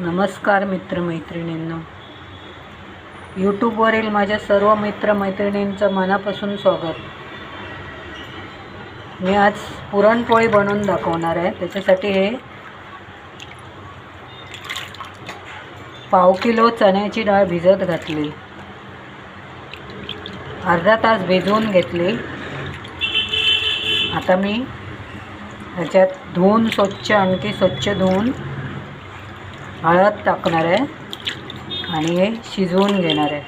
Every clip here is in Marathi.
नमस्कार मित्रमैत्रिणींनो. यूट्यूबवरील माझ्या सर्व मित्रमैत्रिणींचं मनापासून स्वागत. मी आज पुरणपोळी बनवून दाखवणार आहे. त्याच्यासाठी हे पाव किलो चण्याची डाळ भिजत घातली. अर्धा तास भिजवून घेतली. आता मी ह्याच्यात धुवून स्वच्छ आणखी स्वच्छ धुवून हळद टाकणार आहे आणि हे शिजवून घेणार आहे.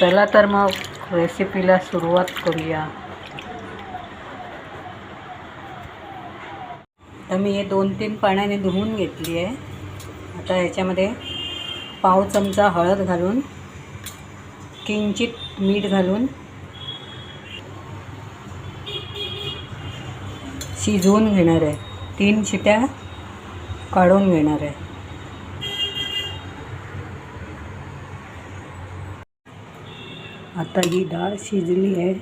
चला तर मग रेसिपीला सुरुवात करूया. तर मी हे दोन तीन पाण्याने धुवून घेतली आहे. आता ह्याच्यामध्ये पाव चमचा हळद घालून किंचित मीठ घालून शिजवून घेणार आहे. तीन शिट्या काढून घेणार आहे. आता ही डाळ शिजली आहे.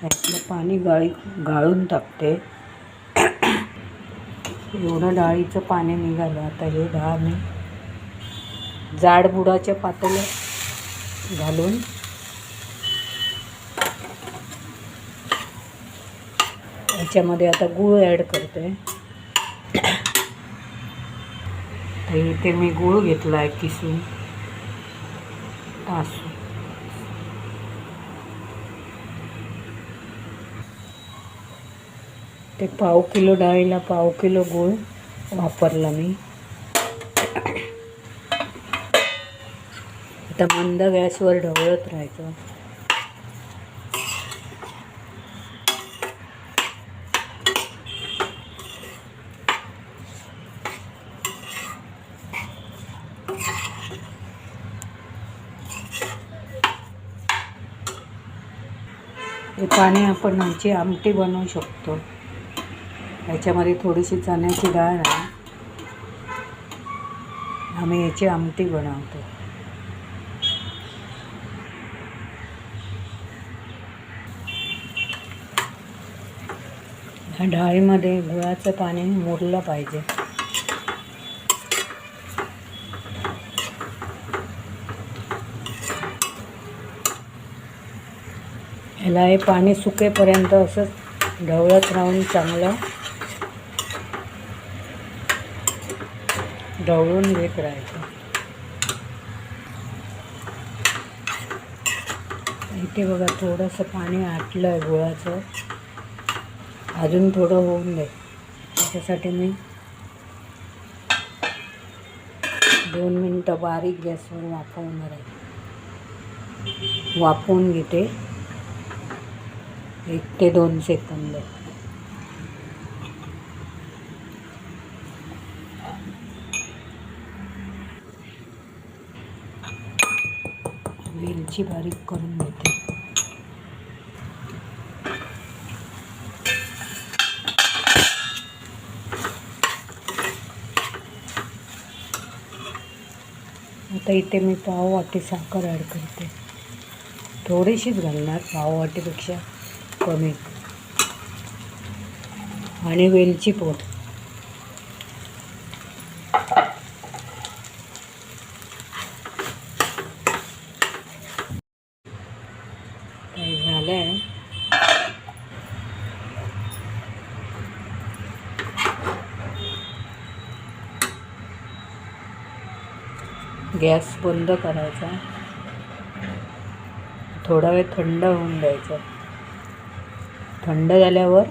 त्यातलं पाणी गाळी गाळून टाकते. एवढं डाळीचं पाणी निघालं. आता हे डाळ मी जाड बुडाच्या पातेल्यात घालून ह्याच्यामध्ये आता गूळ ॲड करते. तर इथे मी गूळ घेतला आहे किसून. तासू. ते पाव किलो डाळीला पाव किलो गूळ वापरला मी. आता मंद गॅसवर ढवळत राहायचं. हे पाणी आपण ह्याची आमटी बनवू शकतो. ह्याच्यामध्ये थोडीशी चण्याची डाळ आहे. आम्ही याची आमटी बनवतो. ह्या डाळीमध्ये गुळाचं पाणी मुरलं पाहिजे. ह्याला हे पाणी सुकेपर्यंत असंच ढवळत राहून चांगलं ढवळून घेत राहायचं. इथे बघा थोडंसं पाणी आटलं आहे गुळाचं. अजून थोडं होऊन दे. त्याच्यासाठी मी दोन मिनटं बारीक गॅसवर वाफवणार आहे. वाफवून घेते. एक ते दोन सेकंद. वेलची बारीक करून घेते. आता इथे मी पाव वाटी साखर ॲड करते. थोडीशीच घालणार पाव वाटीपेक्षा कमी आणि वेलची पोट. झालं आहे गॅस बंद करायचा. थोडा वेळ थंड होऊन द्यायचं. थंड झाल्यावर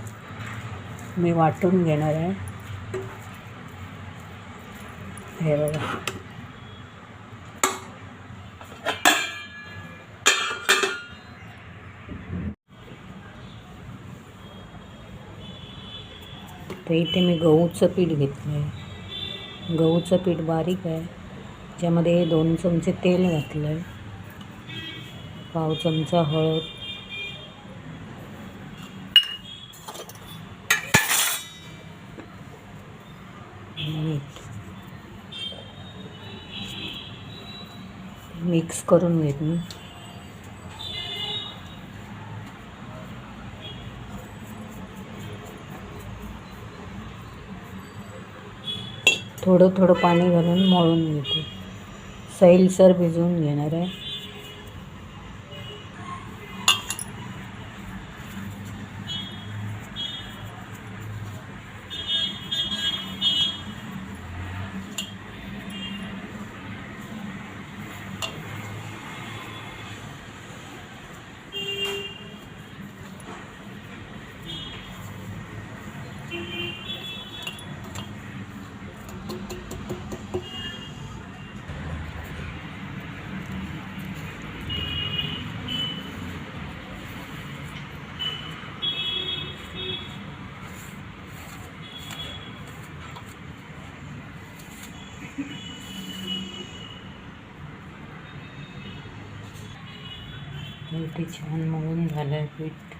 मी वाटून घेणार आहे. हे बघा. तर इथे मी गहूचं पीठ घेतलं आहे गहूचं पीठ बारीक आहे. ज्यामध्ये दोन चमचे तेल घातलं आहे पाव चमचा हळद. मिक्स करून घेते थोडं थोडं पाणी घालून मळून घेते. सैलसर भिजवून घेणार आहे. ते छान मळून झालं आहे पीठ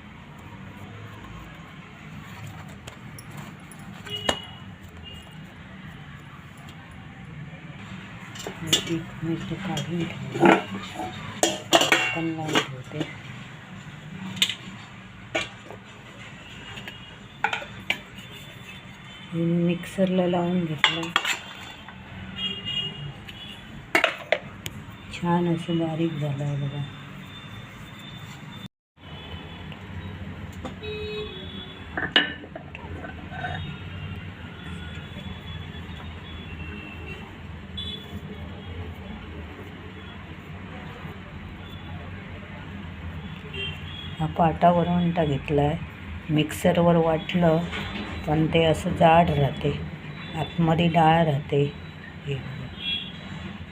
पीठ मी ते काढून ठेवलं. पण लावून ठेवते. मिक्सरला लावून घेतलं. छान असं बारीक झालं आहे बघा. हा पाटावर वरवंटा घेतला आहे मिक्सरवर वाटलं पण ते असं जाड राहते. आतमध्ये डाळ राहते. हे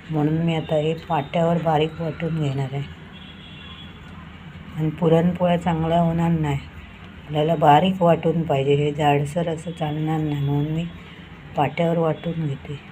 म्हणून मी आता हे पाट्यावर बारीक वाटून घेणार आहे. आणि पुरणपोळ्या चांगल्या होणार नाही. आपल्याला बारीक वाटून पाहिजे. हे जाडसर असं चालणार नाही म्हणून मी पाट्यावर वाटून घेते.